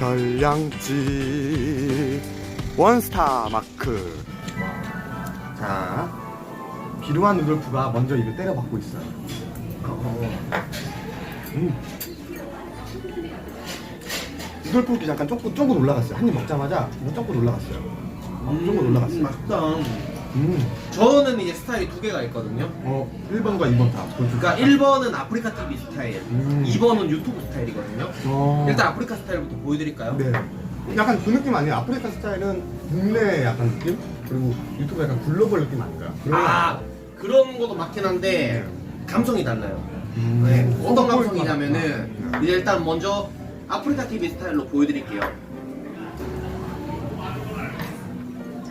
별량지. 원스타 마크. 자 비루한 누돌프가 먼저 입을 때려박고 있어요. 음. 누돌프기 잠깐 조금 조금 올라갔어요. 한 입 먹자마자 조금 올라갔어요. 조금 올라갔어요. 음, 맛있다. 음. 저는 이제 스타일이 두 개가 있거든요. 어 1번과 2번 다 그러니까 1번은 아프리카 TV 스타일, 음. 2번은 유튜브 스타일이거든요. 어. 일단 아프리카 스타일부터 보여드릴까요? 네. 약간 그 느낌 아니에요? 아프리카 스타일은 국내 약간 느낌? 그리고 유튜브 약간 글로벌 느낌 아닌가요? 그런 거 아? 그런 것도 맞긴 한데 감성이 달라요. 음. 네, 어떤 어, 감성이냐면은 보일 것 같다. 이제 일단 먼저 아프리카 TV 스타일로 보여드릴게요.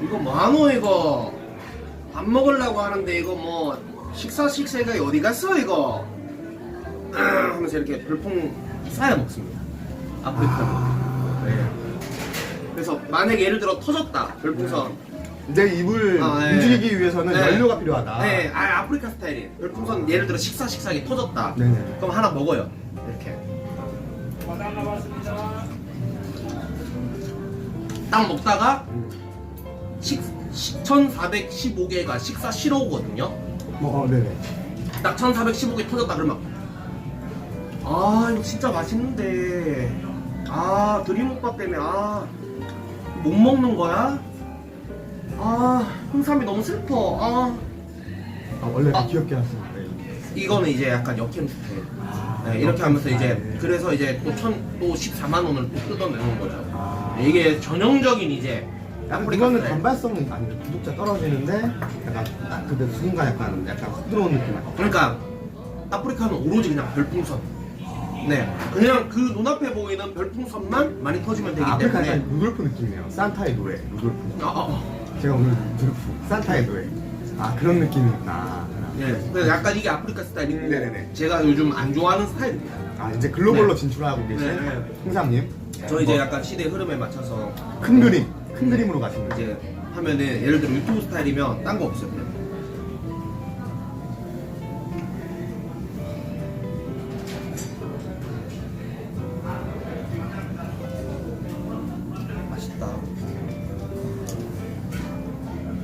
이거 뭐하노 이거 밥 먹으려고 하는데 이거 뭐 식사 식세가 어디 갔어 이거 하면서 이렇게 별풍 쏴야 먹습니다. 아프리카. 네. 그래서 만약에 예를 들어 터졌다 별풍선 내 입을 아, 네. 움직이기 위해서는 네. 연료가 필요하다. 네, 아, 아프리카 스타일이에요. 별풍선 예를 들어 식사 식사기 터졌다. 네네. 그럼 하나 먹어요. 이렇게. 딱 먹다가 식, 1415개가 식사 싫어오거든요. 뭐, 어, 네네. 딱 1415개 터졌다 그러면 아 이거 진짜 맛있는데 아 드림오빠 때문에 아못 먹는 거야? 아 홍삼이 너무 슬퍼 아 아, 원래 아. 귀엽게 하시는 네. 이거는 이제 약간 역행 스타일. 아, 네, 이렇게 하면서 이제 네. 그래서 이제 또 천 또 14만 원을 또 뜯어내는 거죠. 아. 네, 이게 전형적인 이제 아프리카 이거는. 단발성은 아니에요. 구독자 떨어지는데 약간 딱 그때 순간 약간 약간 부드러운 느낌 나요. 그러니까 아프리카는 오로지 그냥 별풍선. 네, 그냥 그 눈앞에 보이는 별풍선만 많이 터지면 되기 아, 아프리카 때문에. 약간 루돌프 느낌이에요. 산타의 노래, 루돌프. 아, 아, 아. 제가 오늘 루돌프, 산타의 노래. 아 그런 느낌이구나. 네, 그래서 약간 이게 아프리카 스타일이고 네네네. 제가 요즘 안 좋아하는 스타일입니다. 아 이제 글로벌로 네. 진출하고 계신 네, 네. 홍삼님. 저 이제 뭐, 약간 시대 흐름에 맞춰서 큰 그림, 큰 그림으로 가시는 거죠. 이제 하면은 예를 들어 유튜브 스타일이면 딴 거 없어요. 그냥. 맛있다.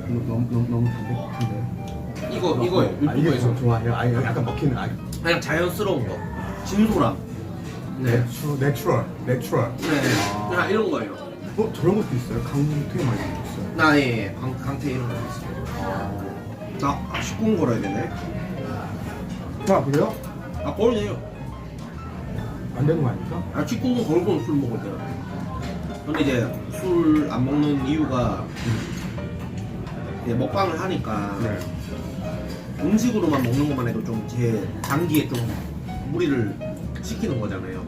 너무 너무 너무 담백한데. 이거 이거예요. 아 이게 유튜브에서 저 좋아해요. 아 이거 약간 먹히는 아 그냥 자연스러운 거. 진솔함. 네. 내추 내추럴 내추럴. 네. 아. 그냥 이런 거예요. 어 저런 것도 있어요. 강퇴 많이 있어요. 나 예, 강, 강태 이런 거 있어요. 나 아, 19분 걸어야 되네. 아 그래요? 아, 걸네요. 안 되는 거 아닙니까? 아, 19분 걸고는 술 먹을 때라. 근데 이제 술 안 먹는 이유가 이제 먹방을 하니까 네. 음식으로만 먹는 것만 해도 좀 제 장기에 좀 무리를 시키는 거잖아요.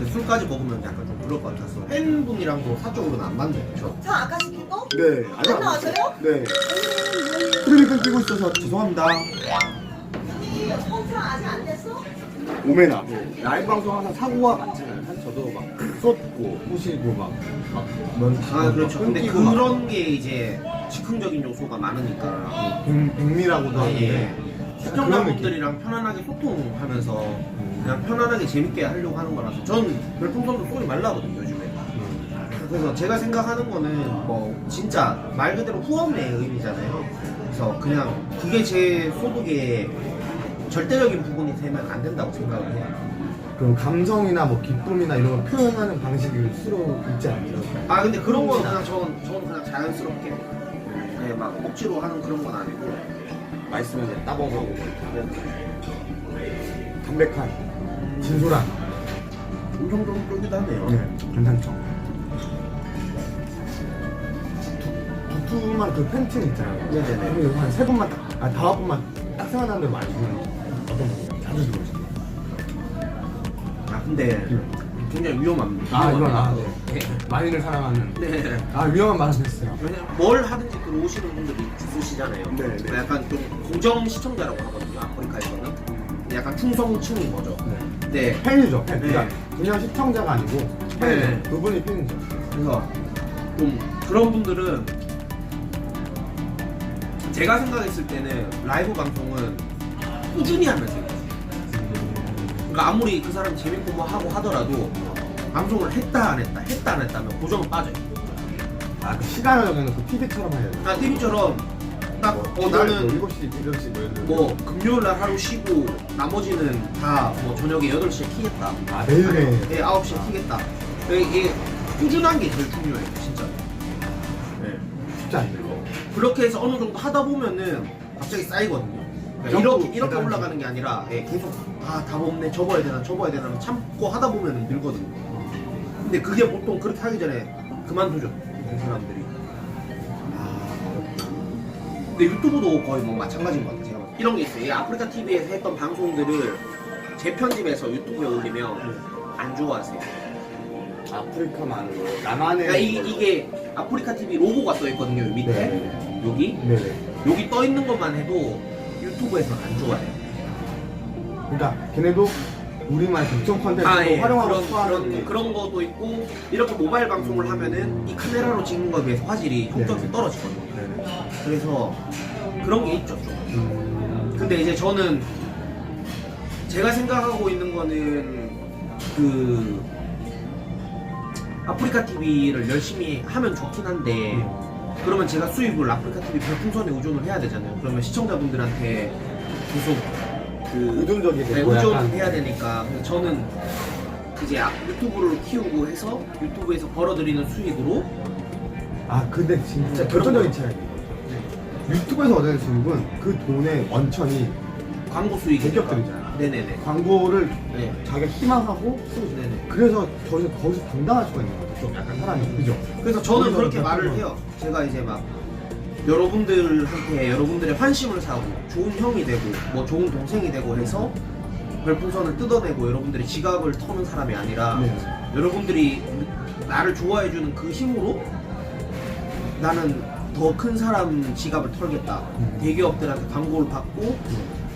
근데 술까지 먹으면 약간 좀 그럴 것 같아서 팬분이랑도 사적으로는 안 맞는 거죠. 저 아까 시킨 거? 네. 아직 안 나왔어요? 네. 흐름이 끊기고 있어서 죄송합니다. 청소 아직 안 됐어? 오메나. 라이브 방송 항상 사고가 많잖아요. 사실 저도 막 쏟고 부시고 막, 막 면, 아 그렇죠. 근데 그런 게 이제 즉흥적인 요소가 많으니까 백, 백미라고도 하는데 예. 그런 느낌. 시청자분들이랑 편안하게 소통하면서 그냥 편안하게 재밌게 하려고 하는 거라서 전 별풍선도 쏘지 말라거든요 요즘에. 음. 그래서 제가 생각하는 거는 뭐 진짜 말 그대로 후원의 의미잖아요. 그래서 그냥 그게 제 소득의 절대적인 부분이 되면 안 된다고 생각을 해요. 그럼 감성이나 뭐 기쁨이나 이런 걸 표현하는 방식이 수로 있지 않죠? 아 근데 그런 건 그냥 저는 저는 그냥 자연스럽게 네, 막 억지로 하는 그런 건 아니고 맛있으면 이제 따먹어보고 담백한 진솔한 엄청 좀 끌기도 하네요. 네 괜찮죠 두- 두툼한 그 팬층 있잖아요 네네 네. 한세 번만 딱, 아 다섯 번만 딱 생각나는 대로 마시면 어떤 분이요 자주 들어오시죠 아 근데 굉장히 위험합니다. 아 이건 아. 네. 와인을 사랑하는 네. 아 위험한 말씀했어요 왜냐면 뭘 하든지 들어오시는 분들이 있으시잖아요. 네, 네. 약간 좀 고정 시청자라고 하거든요. 아프리카에서는 약간 충성층인 거죠. 네. 네. 팬이죠 팬 네. 그러니까 그냥 시청자가 아니고 팬이죠 네. 그분이 팬이죠 그래서 좀 그런 분들은 제가 생각했을 때는 라이브 방송은 꾸준히 하면서 해요. 그러니까 아무리 그 사람 재밌고 뭐 하고 하더라도 방송을 했다 안 했다 했다 안 했다면 고정은 빠져요. 아, 그 시간을 정해놓고 그 TV처럼 해야 돼. 아 TV처럼 딱 어, 나는 7시, 8시 뭐 이런 뭐 금요일 날 하루 쉬고 나머지는 다 뭐 저녁에 8시에 키겠다. 아, 매일매일. 네, 9시에 키겠다. 이게 꾸준한 게 제일 중요해요, 진짜. 네. 쉽지 않네요. 그렇게 해서 어느 정도 하다 보면은 갑자기 쌓이거든요. 그러니까 이렇게 이렇게. 올라가는 게 아니라 예, 계속 아답 없네 접어야 되나 접어야 되나 참고 하다 보면 늘거든요. 근데 그게 보통 그렇게 하기 전에 그만두죠 그 사람들이. 근데 유튜브도 거의 뭐 마찬가지인 것 같아요. 제가 봤을 때. 이런 게 있어요. 이 아프리카 TV에서 했던 방송들을 재편집해서 유튜브에 올리면 안 좋아하세요. 아프리카만으로. 나만의. 그러니까 이, 이게 아프리카 TV 로고가 떠 있거든요. 요 밑에 네. 여기 네네. 여기 떠 있는 것만 해도 유튜브에서는 안 좋아해요. 그러니까 걔네도 우리만의 특정 컨텐츠로 아, 예. 활용하고 그런, 싶어하는 그런, 것도 있고 이렇게 모바일 방송을 하면은 이 카메라로 찍는 거에 비해서 화질이 성적이 네네. 떨어지거든요. 네네. 그래서 그런 게 있죠. 좀. 음, 근데 이제 저는 제가 생각하고 있는 거는 그 아프리카 TV를 열심히 하면 좋긴 한데 그러면 제가 수입을 아프리카 TV 별풍선에 의존을 해야 되잖아요. 그러면 시청자분들한테 계속 그 의존적이 네, 되고 약간 의존해야 되니까 그래서 저는 이제 아- 유튜브를 키우고 해서 유튜브에서 벌어들이는 수익으로 아 근데 진짜 음, 결정적인 그런 차이가 유튜브에서 얻는 수익은 그 돈의 원천이 광고 수익이 대기업들이잖아요. 네네네. 광고를 네. 자기가 희망하고 쓰고. 네네. 그래서 거기서 거기서 당당할 수가 있는 거죠. 좀 약간 사람이 그죠? 그래서 저는 그렇게 말을 좀- 해요. 제가 이제 막 여러분들한테 여러분들의 환심을 사고 좋은 형이 되고 뭐 좋은 동생이 되고 해서 별풍선을 뜯어내고 여러분들의 지갑을 터는 사람이 아니라 네. 여러분들이 나를 좋아해주는 그 힘으로 나는 더 큰 사람 지갑을 털겠다. 음. 대기업들한테 광고를 받고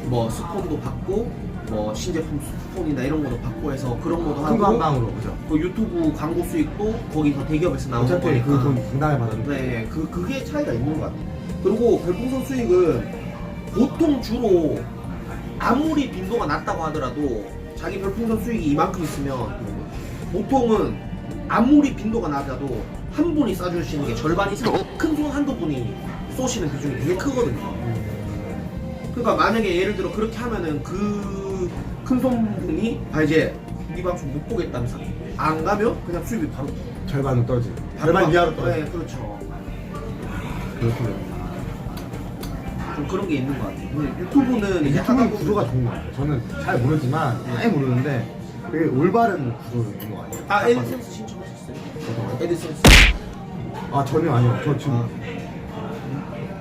뭐 스폰도 받고 뭐 신제품 스폰이나 이런 것도 받고 해서 그런 것도 큰거한 하고 방으로 그죠? 그 유튜브 광고 수익도 거기서 대기업에서 나오는 어차피 거니까 그돈 당당히 받았는데 네, 그, 그게 차이가 있는 것 같아요. 그리고 별풍선 수익은 보통 주로 아무리 빈도가 낮다고 하더라도 자기 별풍선 수익이 이만큼 있으면 보통은 아무리 빈도가 낮아도 한 분이 쏴주시는 게 절반 이상 큰 손 한두 분이 쏘시는 비중이 되게 크거든요. 그러니까 만약에 예를 들어 그렇게 하면은 그 큰 손분이 아 이제 이 방송 못 보겠다면서 안 가면 그냥 수입이 바로 절반은 바로 절반 가- 이하로 떨어지고 네, 그렇죠. 그렇군요. 좀 그런 게 있는 것 같아요. 근데 유튜브는 이제 하다 유튜브 보면 구조가 좋은 것 같아요. 저는 잘 모르지만 아예 모르는데 되게 올바른 구조인 것 같아요. 아. 에디센스 신청하셨어요? 에디센스. 아 전혀 아니요. 저 지금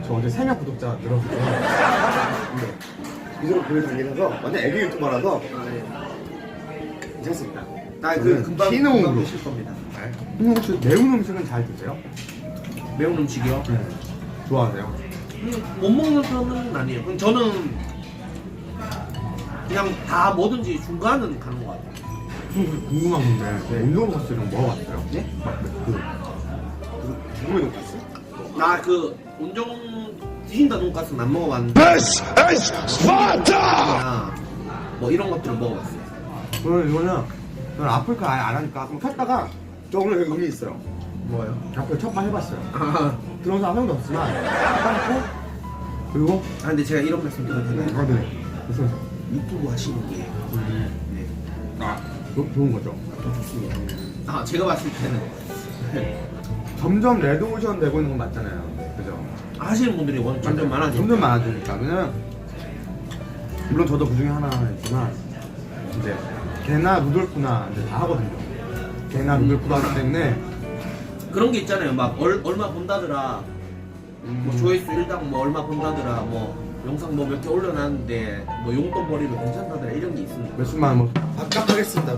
저 어제 세명 구독자 늘었어요. 네. 이제로 보여 다니면서 완전 애기 유튜버라서 아, 네. 괜찮습니다. 나그 저는 금방. 금방 드실 겁니다. 형님 혹시 매운 음식은 잘 드세요? 매운 음식이요? 네. 좋아하세요? 음, 못 먹는 편은 아니에요. 그럼 저는 그냥 다 뭐든지 중간은 가는 것 같아요. 좀 궁금한 건데 네. 운동 거 먹어봤어요? 네? 그, 그 궁금해 돈가스? 나그 온정 디신다 돈가스는 안 먹어봤는데 This is Sparta! 나뭐 이런 것들을 먹어봤어요. 저는 이거는 저는 아프리카 아예 안 하니까 그럼 켰다가 저 오늘 여기 의미 있어요. 뭐요? 아프리카 첫판 해봤어요. 아 들어서 한 명도 없지만 해봤고 그리고 근데 제가 이런 말씀 드려도 되나요? 아 네. 그래서 유튜브 하시는 게 네. 아 조- 좋은 거죠. 더 좋습니다. 아 제가 봤을 때는 네. 점점 레드오션 되고 있는 건 맞잖아요. 하시는 분들이 원- 점점 많아지고 점점 많아지니까 그냥 물론 저도 그 중에 하나이지만 이제 개나 루돌프나 이제 다 하거든요. 개나 루돌프도 하기 때문에 그런 게 있잖아요. 막 얼, 얼마 본다더라. 뭐 조회수 1당 뭐 얼마 본다더라. 뭐 영상 뭐 몇 개 올려놨는데 뭐 용돈 벌이로 괜찮다더라 이런 게 있습니다. 몇십만 원 뭐. 아깝하겠습니다.